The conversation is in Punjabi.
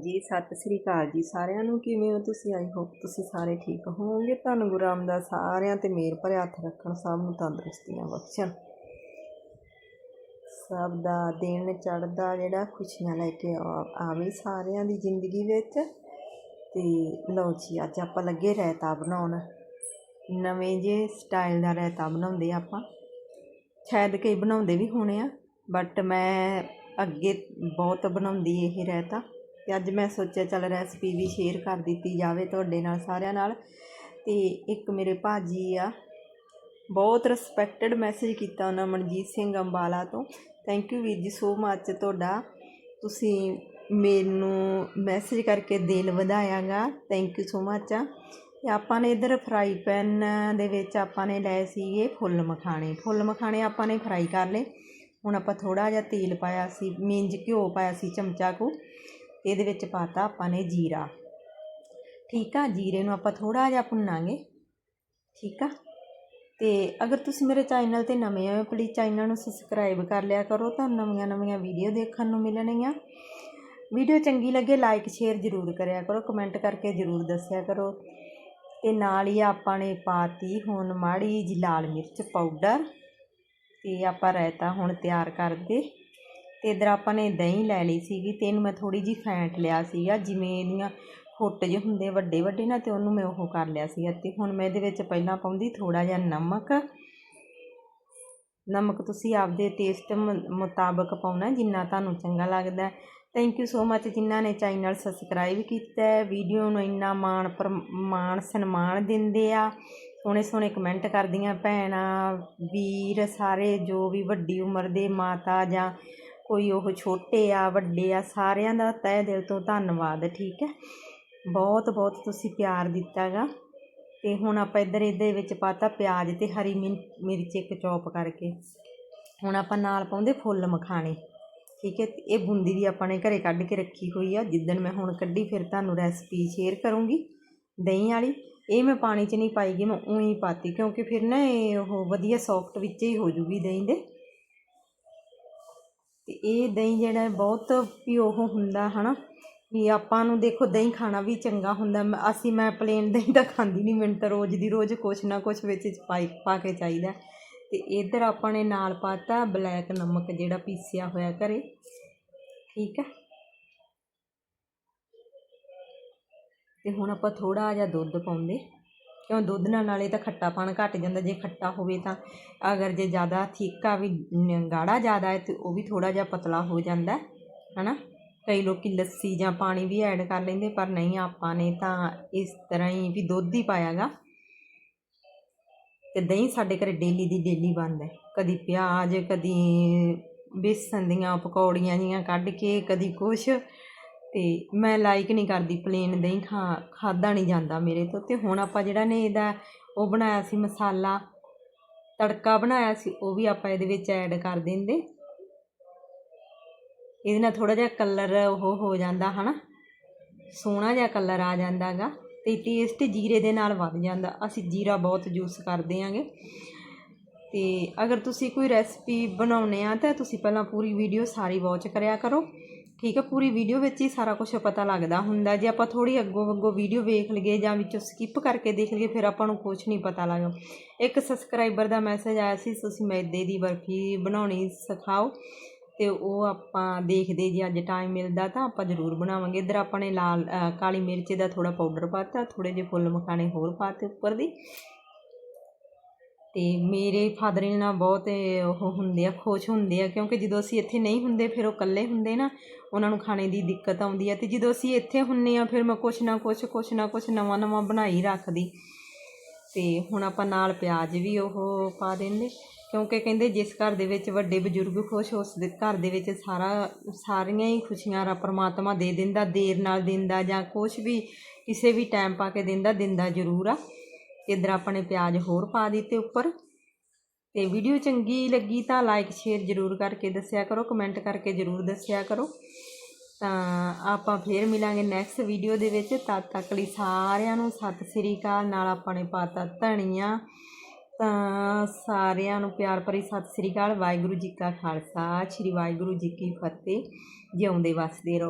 ਜੀ, ਸਤਿ ਸ੍ਰੀ ਅਕਾਲ ਜੀ ਸਾਰਿਆਂ ਨੂੰ। ਕਿਵੇਂ ਹੋ ਤੁਸੀਂ? ਆਈ ਹੋਪ ਤੁਸੀਂ ਸਾਰੇ ਠੀਕ ਹੋਵੋਗੇ। ਤੁਹਾਨੂੰ ਗੁਰੂ ਰਾਮਦਾਸ ਸਾਰਿਆਂ ਤੇ ਮੇਰ ਭਰਿਆ ਹੱਥ ਰੱਖਣ, ਸਭ ਨੂੰ ਤੰਦਰੁਸਤੀਆਂ ਬਖਸ਼ਣ। ਸਭ ਦਾ ਦਿਨ ਚੜ੍ਹਦਾ ਜਿਹੜਾ, ਖੁਸ਼ੀਆਂ ਲੈ ਕੇ ਆ- ਆਵੇ ਸਾਰਿਆਂ ਦੀ ਜ਼ਿੰਦਗੀ ਵਿੱਚ। ਤੇ ਲਓ ਜੀ, ਅੱਜ ਆਪਾਂ ਲੱਗੇ ਰਾਇਤਾ ਬਣਾਉਣ। ਨਵੇਂ ਜੇ ਸਟਾਈਲ ਦਾ ਰਾਇਤਾ ਬਣਾਉਂਦੇ ਆਪਾਂ। ਸ਼ਾਇਦ ਕਈ ਬਣਾਉਂਦੇ ਵੀ ਹੋਣੇ ਆ, ਬਟ ਮੈਂ ਅੱਗੇ ਬਹੁਤ ਬਣਾਉਂਦੀ ਇਹ ਰਾਇਤਾ। ਤੇ ਅੱਜ ਮੈਂ ਸੋਚਿਆ ਚੱਲ ਰੈਸਪੀ ਵੀ ਸ਼ੇਅਰ ਕਰ ਦਿੱਤੀ ਜਾਵੇ ਤੁਹਾਡੇ ਨਾਲ ਸਾਰਿਆਂ ਨਾਲ। ਤੇ ਇੱਕ ਮੇਰੇ ਭਾਜੀ ਆ, ਬਹੁਤ ਰਿਸਪੈਕਟਡ ਮੈਸੇਜ ਕੀਤਾ ਉਹਨਾਂ ਮਨਜੀਤ ਸਿੰਘ ਅੰਬਾਲਾ ਤੋਂ। ਥੈਂਕ ਯੂ ਵੀਰ ਜੀ ਸੋ ਮੱਚ ਤੁਹਾਡਾ। ਤੁਸੀਂ ਮੈਨੂੰ ਮੈਸੇਜ ਕਰਕੇ ਦਿਲ ਵਧਾਇਆਗਾ। ਥੈਂਕ ਯੂ ਸੋ ਮੱਚ ਆ। ਤੇ ਆਪਾਂ ਨੇ ਇਧਰ ਫਰਾਈ ਪੈਨ ਦੇ ਵਿੱਚ ਆਪਾਂ ਨੇ ਲਏ ਸੀਗੇ ਫੁੱਲ ਮਖਾਣੇ। ਫੁੱਲ ਮਖਾਣੇ ਆਪਾਂ ਨੇ ਫਰਾਈ ਕਰ ਲਏ। ਹੁਣ ਆਪਾਂ ਥੋੜਾ ਜਿਹਾ ਤੇਲ ਪਾਇਆ ਸੀ ਮੀਨਜ ਘਿਓ ਪਾਇਆ ਸੀ ਚਮਚਾ ਕੁ। ਤੇ ਇਹਦੇ ਵਿੱਚ ਪਾਤਾ ਆਪਾਂ ਨੇ ਜੀਰਾ। ਠੀਕ ਆ? ਜੀਰੇ ਨੂੰ ਆਪਾਂ ਥੋੜਾ ਜਿਹਾ ਭੁੰਨਾਂਗੇ। ਠੀਕ ਆ? ਤੇ ਅਗਰ ਤੁਸੀਂ ਮੇਰੇ ਚੈਨਲ ਤੇ ਨਵੇਂ ਹੋ ਪਲੀਜ਼ ਚੈਨਲ ਨੂੰ ਸਬਸਕ੍ਰਾਈਬ ਕਰ ਲਿਆ ਕਰੋ ਤਾਂ ਨਵੀਆਂ ਨਵੀਆਂ ਵੀਡੀਓ ਦੇਖਣ ਨੂੰ ਮਿਲਣਗੀਆਂ। ਵੀਡੀਓ ਚੰਗੀ ਲੱਗੇ ਲਾਈਕ ਸ਼ੇਅਰ ਜ਼ਰੂਰ ਕਰਿਆ ਕਰੋ। ਕਮੈਂਟ ਕਰਕੇ ਜ਼ਰੂਰ ਦੱਸਿਆ ਕਰੋ। ਤੇ ਨਾਲ ਹੀ ਆਪਾਂ ਨੇ ਪਾਤੀ ਹੁਣ ਮਾੜੀ ਜੀ ਲਾਲ ਮਿਰਚ ਪਾਊਡਰ ਤੇ ਆਪਾਂ ਰਾਇਤਾ ਹੁਣ ਤਿਆਰ ਕਰਦੇ। ਅਤੇ ਇੱਧਰ ਆਪਾਂ ਨੇ ਦਹੀਂ ਲੈ ਲਈ ਸੀਗੀ ਅਤੇ ਇਹਨੂੰ ਮੈਂ ਥੋੜ੍ਹੀ ਜਿਹੀ ਫੈਂਟ ਲਿਆ ਸੀਗਾ, ਜਿਵੇਂ ਇਹਦੀਆਂ ਫੁੱਟ ਜਿਹੇ ਹੁੰਦੇ ਵੱਡੇ ਵੱਡੇ ਨਾ ਅਤੇ ਉਹਨੂੰ ਮੈਂ ਉਹ ਕਰ ਲਿਆ ਸੀਗਾ ਅਤੇ ਹੁਣ ਮੈਂ ਇਹਦੇ ਵਿੱਚ ਪਹਿਲਾਂ ਪਾਉਂਦੀ ਥੋੜ੍ਹਾ ਜਿਹਾ ਨਮਕ। ਨਮਕ ਤੁਸੀਂ ਆਪਦੇ ਟੇਸਟ ਮੁਤਾਬਕ ਪਾਉਣਾ ਜਿੰਨਾ ਤੁਹਾਨੂੰ ਚੰਗਾ ਲੱਗਦਾ। ਥੈਂਕ ਯੂ ਸੋ ਮੱਚ ਜਿਨ੍ਹਾਂ ਨੇ ਚੈਨਲ ਸਬਸਕ੍ਰਾਈਬ ਕੀਤਾ ਹੈ। ਵੀਡੀਓ ਨੂੰ ਇੰਨਾ ਮਾਣ ਪਰ, ਮਾਣ ਸਨਮਾਨ ਦਿੰਦੇ ਆ। ਸੋਹਣੇ ਸੋਹਣੇ ਕਮੈਂਟ ਕਰਦੀਆਂ ਭੈਣਾਂ, ਵੀਰ, ਸਾਰੇ ਜੋ ਵੀ ਵੱਡੀ ਉਮਰ ਦੇ ਮਾਤਾ ਜਾਂ ਕੋਈ ਉਹ ਛੋਟੇ ਆ, ਵੱਡੇ ਆ, ਸਾਰਿਆਂ ਦਾ ਤਹਿ ਦਿਲ ਤੋਂ ਧੰਨਵਾਦ, ਠੀਕ ਹੈ? ਬਹੁਤ ਬਹੁਤ ਤੁਸੀਂ ਪਿਆਰ ਦਿੱਤਾ ਗਾ ਤੇ ਹੁਣ ਆਪਾਂ ਇੱਧਰ ਇਹਦੇ ਵਿੱਚ ਪਾਤਾ ਪਿਆਜ਼ ਤੇ ਹਰੀ ਮਿਰਚ ਇੱਕ ਚੌਪ ਕਰਕੇ। ਹੁਣ ਆਪਾਂ ਨਾਲ ਪਾਉਂਦੇ ਫੁੱਲ ਮਖਾਣੇ, ਠੀਕ ਹੈ? ਇਹ ਬੂੰਦੀ ਵੀ ਆਪਾਂ ਨੇ ਘਰੇ ਕੱਢ ਕੇ ਰੱਖੀ ਹੋਈ ਆ। ਜਿੱਦਣ ਮੈਂ ਹੁਣ ਕੱਢੀ, ਫਿਰ ਤੁਹਾਨੂੰ ਰੈਸਪੀ ਸ਼ੇਅਰ ਕਰੂੰਗੀ, ਦਹੀਂ ਵਾਲੀ। ਇਹ ਮੈਂ ਪਾਣੀ 'ਚ ਨਹੀਂ ਪਾਈਗੀ ਮੈਂ ਉਹੀ ਪਾਤੀ, ਕਿਉਂਕਿ ਫਿਰ ਨਾ ਇਹ ਉਹ ਵਧੀਆ ਸੌਫਟ ਵਿੱਚ ਹੀ ਹੋ ਜੂਗੀ ਦਹੀਂ ਦੇ। ਅਤੇ ਇਹ ਦਹੀਂ ਜਿਹੜਾ ਬਹੁਤ ਵੀ ਉਹ ਹੁੰਦਾ ਹੈ ਨਾ ਵੀ ਆਪਾਂ ਨੂੰ ਦੇਖੋ, ਦਹੀਂ ਖਾਣਾ ਵੀ ਚੰਗਾ ਹੁੰਦਾ। ਅਸੀਂ ਮੈਂ ਪਲੇਨ ਦਹੀਂ ਤਾਂ ਖਾਂਦੀ ਨਹੀਂ ਮੈਨੂੰ ਤਾਂ ਰੋਜ਼ ਦੀ ਰੋਜ਼ ਕੁਛ ਨਾ ਕੁਛ ਵਿੱਚ ਪਾਈ, ਪਾ ਕੇ ਚਾਹੀਦਾ। ਅਤੇ ਇੱਧਰ ਆਪਾਂ ਨੇ ਨਾਲ ਪਾਤਾ ਬਲੈਕ ਨਮਕ ਜਿਹੜਾ ਪੀਸਿਆ ਹੋਇਆ ਘਰੇ। ਠੀਕ ਹੈ ਅਤੇ ਹੁਣ ਆਪਾਂ ਥੋੜ੍ਹਾ ਜਿਹਾ ਦੁੱਧ ਪਾਉਂਦੇ। ਕਿਉਂ ਦੁੱਧ ਨਾਲ ਨਾਲੇ ਤਾਂ ਖੱਟਾਪਣ ਘਟ ਜਾਂਦਾ, ਜੇ ਖੱਟਾ ਹੋਵੇ ਤਾਂ। ਅਗਰ ਜੇ ਜ਼ਿਆਦਾ ਥੀਕਾ ਵੀ ਗਾੜਾ ਜ਼ਿਆਦਾ ਹੈ ਤਾਂ ਉਹ ਵੀ ਥੋੜ੍ਹਾ ਜਿਹਾ ਪਤਲਾ ਹੋ ਜਾਂਦਾ ਹੈ ਨਾ ਕਈ ਲੋਕ ਲੱਸੀ ਜਾਂ ਪਾਣੀ ਵੀ ਐਡ ਕਰ ਲੈਂਦੇ, ਪਰ ਨਹੀਂ, ਆਪਾਂ ਨੇ ਤਾਂ ਇਸ ਤਰ੍ਹਾਂ ਹੀ ਵੀ ਦੁੱਧ ਹੀ ਪਾਇਆਗਾ ਤੇ ਦਹੀਂ ਸਾਡੇ ਘਰੇ ਡੇਲੀ ਦੀ ਡੇਲੀ ਬਣਦਾ ਕਦੀ ਪਿਆਜ਼, ਕਦੀ ਬੇਸਨ ਦੀਆਂ ਪਕੌੜੀਆਂ ਜੀਆਂ ਕੱਢ ਕੇ, ਕਦੀ ਕੁਛ। ਅਤੇ ਮੈਂ ਲਾਈਕ ਨਹੀਂ ਕਰਦੀ ਪਲੇਨ ਦਹੀਂ ਖਾ, ਖਾਧਾ ਨਹੀਂ ਜਾਂਦਾ ਮੇਰੇ ਤੋਂ। ਅਤੇ ਹੁਣ ਆਪਾਂ ਜਿਹੜਾ ਨੇ ਇਹਦਾ ਉਹ ਬਣਾਇਆ ਸੀ ਮਸਾਲਾ, ਤੜਕਾ ਬਣਾਇਆ ਸੀ, ਉਹ ਵੀ ਆਪਾਂ ਇਹਦੇ ਵਿੱਚ ਐਡ ਕਰ ਦਿੰਦੇ। ਇਹਦੇ ਨਾਲ ਥੋੜਾ ਜਿਹਾ ਕਲਰ ਉਹ ਹੋ ਜਾਂਦਾ, ਹਨਾ? ਸੋਹਣਾ ਜਿਹਾ ਕਲਰ ਆ ਜਾਂਦਾਗਾ ਤੇ ਟੇਸਟ ਜੀਰੇ ਦੇ ਨਾਲ ਵੱਧ ਜਾਂਦਾ। ਅਸੀਂ ਜੀਰਾ ਬਹੁਤ ਯੂਸ ਕਰਦੇ ਆਂਗੇ ਤੇ ਅਗਰ ਤੁਸੀਂ ਕੋਈ ਰੈਸਪੀ ਬਣਾਉਨੇ ਆ ਤਾਂ ਤੁਸੀਂ ਪਹਿਲਾਂ ਪੂਰੀ ਵੀਡੀਓ ਸਾਰੀ ਵਾਚ ਕਰਿਆ ਕਰੋ। ਠੀਕ ਹੈ, ਪੂਰੀ ਵੀਡੀਓ ਵਿੱਚ ਹੀ ਸਾਰਾ ਕੁਝ ਪਤਾ ਲੱਗਦਾ ਹੁੰਦਾ। ਜੇ ਆਪਾਂ ਥੋੜੀ ਅੱਗੋਂ ਅੱਗੋਂ ਵੀਡੀਓ ਵੇਖ ਲਈਏ ਜਾਂ ਵਿੱਚੋਂ ਸਕਿਪ ਕਰਕੇ ਦੇਖ ਲਈਏ, ਫਿਰ ਆਪਾਂ ਨੂੰ ਕੁਝ ਨਹੀਂ ਪਤਾ ਲੱਗਦਾ। ਇੱਕ ਸਬਸਕ੍ਰਾਈਬਰ ਦਾ ਮੈਸੇਜ ਆਇਆ ਸੀ, ਤੁਸੀਂ ਮੈਦੇ ਦੀ ਬਰਫੀ ਬਣਾਉਣੀ ਸਿਖਾਓ ਤੇ ਉਹ ਆਪਾਂ ਦੇਖਦੇ ਜੇ ਅੱਜ ਟਾਈਮ ਮਿਲਦਾ ਤਾਂ ਆਪਾਂ ਜ਼ਰੂਰ ਬਣਾਵਾਂਗੇ। ਇੱਧਰ ਆਪਾਂ ਨੇ ਲਾਲ ਕਾਲੀ ਮਿਰਚ ਦਾ ਥੋੜਾ ਪਾਊਡਰ ਪਾਤਾ ਥੋੜੇ ਜਿਹੇ ਫੁੱਲ ਮਖਾਣੇ ਹੋਰ ਪਾਤੇ ਉੱਪਰ ਦੀ। ਅਤੇ ਮੇਰੇ ਫਾਦਰ ਇਨ ਨਾਲ ਬਹੁਤ ਉਹ ਹੁੰਦੇ ਆ, ਖੁਸ਼ ਹੁੰਦੇ ਆ, ਕਿਉਂਕਿ ਜਦੋਂ ਅਸੀਂ ਇੱਥੇ ਨਹੀਂ ਹੁੰਦੇ, ਫਿਰ ਉਹ ਇਕੱਲੇ ਹੁੰਦੇ ਨਾ, ਉਹਨਾਂ ਨੂੰ ਖਾਣੇ ਦੀ ਦਿੱਕਤ ਆਉਂਦੀ ਆ। ਅਤੇ ਜਦੋਂ ਅਸੀਂ ਇੱਥੇ ਹੁੰਦੇ ਹਾਂ ਫਿਰ ਮੈਂ ਕੁਛ ਨਾ ਕੁਛ ਕੁਛ ਨਾ ਕੁਛ ਨਵਾਂ ਨਵਾਂ ਬਣਾਈ ਰੱਖਦੀ। ਅਤੇ ਹੁਣ ਆਪਾਂ ਨਾਲ ਪਿਆਜ਼ ਵੀ ਉਹ ਪਾ ਦਿੰਦੇ, ਕਿਉਂਕਿ ਕਹਿੰਦੇ ਜਿਸ ਘਰ ਦੇ ਵਿੱਚ ਵੱਡੇ ਬਜ਼ੁਰਗ ਖੁਸ਼, ਉਸ ਦੇ ਘਰ ਦੇ ਵਿੱਚ ਸਾਰਾ, ਸਾਰੀਆਂ ਹੀ ਖੁਸ਼ੀਆਂ ਰਾ ਪਰਮਾਤਮਾ ਦੇ ਦਿੰਦਾ, ਦੇਰ ਨਾਲ ਦਿੰਦਾ ਜਾਂ ਕੁਛ ਵੀ ਕਿਸੇ ਵੀ ਟਾਈਮ ਪਾ ਕੇ ਦਿੰਦਾ ਦਿੰਦਾ ਜ਼ਰੂਰ ਆ। ਇੱਧਰ ਆਪਣੇ ਪਿਆਜ਼ ਹੋਰ ਪਾ ਦਿੱਤੇ ਉੱਪਰ। ਤੇ ਵੀਡੀਓ ਚੰਗੀ ਲੱਗੀ ਤਾਂ ਲਾਈਕ ਸ਼ੇਅਰ ਜ਼ਰੂਰ ਕਰਕੇ ਦੱਸਿਆ ਕਰੋ ਕਮੈਂਟ ਕਰਕੇ ਜ਼ਰੂਰ ਦੱਸਿਆ ਕਰੋ। ਤਾਂ ਆਪਾਂ ਫੇਰ ਮਿਲਾਂਗੇ ਨੈਕਸਟ ਵੀਡੀਓ ਦੇ ਵਿੱਚ। ਤਦ ਤੱਕ ਲਈ ਸਾਰਿਆਂ ਨੂੰ ਸਤਿ ਸ੍ਰੀ ਅਕਾਲ। ਨਾਲ ਆਪਾਂ ਨੇ ਪਾਤਾ ਧਨੀਆ। ਤਾਂ ਸਾਰਿਆਂ ਨੂੰ ਪਿਆਰ ਭਰੀ ਸਤਿ ਸ੍ਰੀ ਅਕਾਲ। ਵਾਹਿਗੁਰੂ ਜੀ ਕਾ ਖਾਲਸਾ। ਸ੍ਰੀ ਵਾਹਿਗੁਰੂ ਜੀ ਕੀ ਫਤਿਹ। ਜਿਉਂਦੇ ਵਸਦੇ ਰਹੋ।